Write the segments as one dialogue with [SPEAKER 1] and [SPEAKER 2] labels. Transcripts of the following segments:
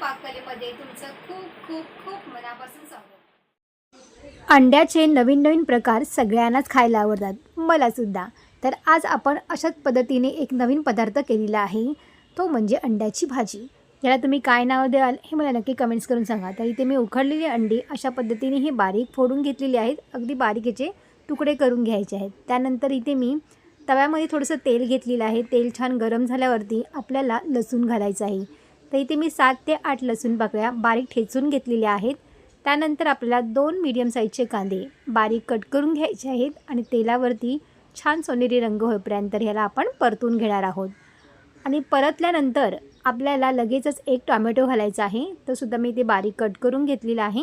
[SPEAKER 1] पाककलेमध्ये तुमचं खूप खूप खूप मनापासून स्वागत.
[SPEAKER 2] अंड्याचे नवीन नवीन प्रकार सगळ्यांनाच खायला आवडतात मलासुद्धा तर आज आपण अशाच पद्धतीने एक नवीन पदार्थ केलेला आहे तो म्हणजे अंड्याची भाजी. याला तुम्ही काय नाव द्याल हे मला नक्की कमेंट्स करून सांगा. तर इथे मी उकडलेली अंडी अशा पद्धतीने हे बारीक फोडून घेतलेली आहेत अगदी बारीक तुकडे करून घ्यायचे आहेत. त्यानंतर इथे मी तव्यामध्ये थोडंसं तेल घेतलेलं आहे. तेल छान गरम झाल्यावरती आपल्याला लसूण घालायचं आहे. तर इथे मी सात ते आठ लसूण पाकळ्या बारीक ठेचून घेतलेल्या आहेत. त्यानंतर आपल्याला दोन मीडियम साईजचे कांदे बारीक कट करून घ्यायचे आहेत आणि तेलावरती छान सोनेरी रंग होईपर्यंत ह्याला आपण परतून घेणार आहोत. आणि परतल्यानंतर आपल्याला लगेचच एक टॉमॅटो घालायचा आहे. तो सुद्धा मी ते बारीक कट करून घेतलेला आहे.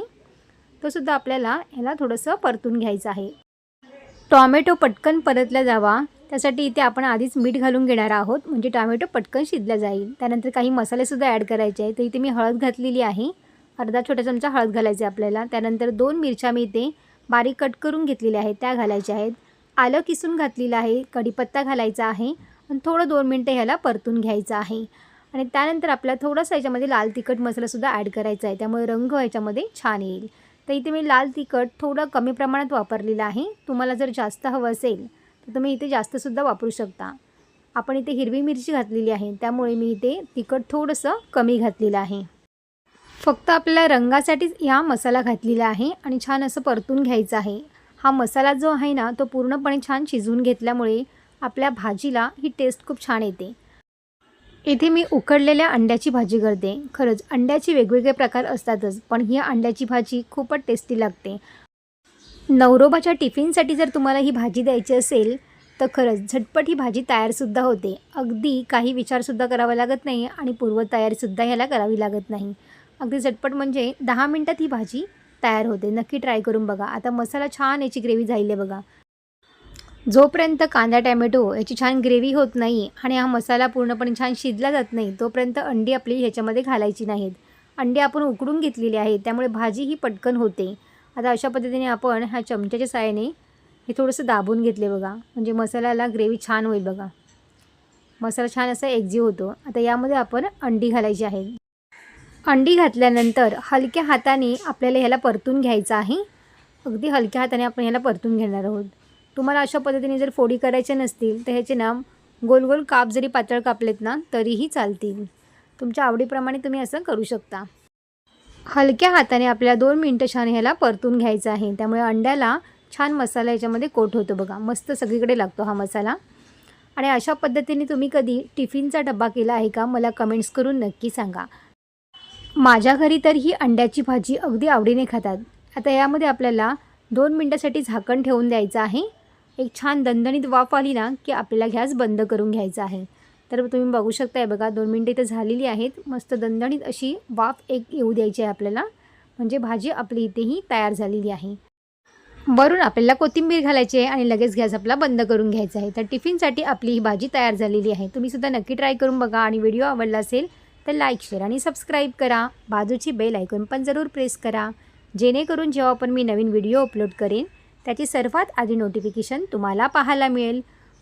[SPEAKER 2] तो सुद्धा आपल्याला ह्याला थोडंसं परतून घ्यायचं आहे. टॉमॅटो पटकन परतला जावा. त्यासाठी इथे आपण आधीच मीठ घालून घेणार आहोत. म्हणजे टॉमॅटो पटकन शिजला जाईल. त्यानंतर काही मसालेसुद्धा ॲड करायचे आहे तर इथे मी हळद घातलेली आहे. अर्धा छोटा चमचा हळद घालायचं आहे आपल्याला. त्यानंतर दोन मिरच्या मी इथे बारीक कट करून घेतलेल्या आहेत. त्या घालायच्या आहेत. आलं किसून घातलेलं आहे. कढीपत्ता घालायचा आहे. आणि थोडं दोन मिनटं ह्याला परतून घ्यायचं आहे. आणि त्यानंतर आपल्याला थोडंसं याच्यामध्ये लाल तिखट मसालासुद्धा ॲड करायचा आहे. त्यामुळे रंग याच्यामध्ये छान येईल. तर इथे मी लाल तिखट थोडं कमी प्रमाणात वापरलेलं आहे. तुम्हाला जर जास्त हवं असेल तर तुम्ही इथे जास्तसुद्धा वापरू शकता. आपण इथे हिरवी मिरची घातलेली आहे. त्यामुळे मी इथे तिखट थोडंसं कमी घातलेलं आहे. फक्त आपल्याला रंगासाठीच हा मसाला घातलेला आहे आणि छान असं परतून घ्यायचं आहे. हा मसाला जो आहे ना तो पूर्णपणे छान शिजवून घेतल्यामुळे आपल्या भाजीला ही टेस्ट खूप छान येते. इथे मी उकडलेल्या अंड्याची भाजी करते. खरंच अंड्याचे वेगवेगळे प्रकार असतातच पण ही अंड्याची भाजी खूपच टेस्टी लागते. नवरोबाच्या टिफिनसाठी जर तुम्हाला ही भाजी द्यायची असेल तर खरंच झटपट ही भाजी तयारसुद्धा होते. अगदी काही विचारसुद्धा करावा लागत नाही आणि पूर्वतयारीसुद्धा ह्याला करावी लागत नाही. अगदी झटपट म्हणजे दहा मिनटात ही भाजी तयार होते. नक्की ट्राय करून बघा. आता मसाला छान याची ग्रेव्ही झाली आहे बघा. जोपर्यंत कांदा टॅमॅटो याची छान ग्रेव्ही होत नाही आणि हा मसाला पूर्णपणे छान शिजला जात नाही तोपर्यंत अंडी आपली ह्याच्यामध्ये घालायची नाहीत. अंडी आपण उकडून घेतलेली आहेत त्यामुळे भाजी ही पटकन होते. आता अशा पद्धतीने आपण ह्या चमच्याच्या सायाने हे थोडंसं दाबून घेतले बघा. म्हणजे मसाल्याला ग्रेव्ही छान होईल बघा. मसाला छान असा एक्झी होतो. आता यामध्ये आपण अंडी घालायची आहे. अंडी घातल्यानंतर हलक्या हाताने आपल्याला ह्याला परतून घ्यायचं आहे. अगदी हलक्या हाताने आपण ह्याला परतून घेणार आहोत. तुम्हाला अशा पद्धतीने जर फोडी करायच्या नसतील तर ह्याचे नाम गोल गोल काप जरी पातळ कापलेत ना तरीही चालतील. तुमच्या आवडीप्रमाणे तुम्ही असं करू शकता. हलक्या हाताने आपल्याला दोन मिनटं छान ह्याला परतून घ्यायचं आहे. त्यामुळे अंड्याला छान मसाला याच्यामध्ये कोट होतो बघा. मस्त सगळीकडे लागतो हा मसाला. आणि अशा पद्धतीने तुम्ही कधी टिफिनचा डब्बा केला आहे का मला कमेंट्स करून नक्की सांगा. माझ्या घरी तर ही अंड्याची भाजी अगदी आवडीने खातात. आता यामध्ये आपल्याला दोन मिनटासाठी झाकण ठेवून द्यायचं आहे. एक छान दणदणीत वाफ आली ना की आपल्याला गॅस बंद करून घ्यायचा आहे. तर तुम्ही बघू शकताय बघा दोन मिनटं इथं झालेली आहेत. मस्त दणदणीत अशी वाफ एक येऊ द्यायची आहे आपल्याला. म्हणजे भाजी आपली इथेही तयार झालेली आहे. वरून आपल्याला कोथिंबीर घालायची आहे आणि लगेच गॅस आपला बंद करून घ्यायचा आहे. तर टिफिनसाठी आपली ही भाजी तयार झालेली आहे. तुम्ही सुद्धा नक्की ट्राय करून बघा आणि व्हिडिओ आवडला असेल तर लाईक शेअर आणि सबस्क्राईब करा. बाजूची बेल ऐकून पण जरूर प्रेस करा. जेणेकरून जेव्हा पण मी नवीन व्हिडिओ अपलोड करेन त्याची सर्वात आधी नोटिफिकेशन तुम्हाला पाहायला मिळेल.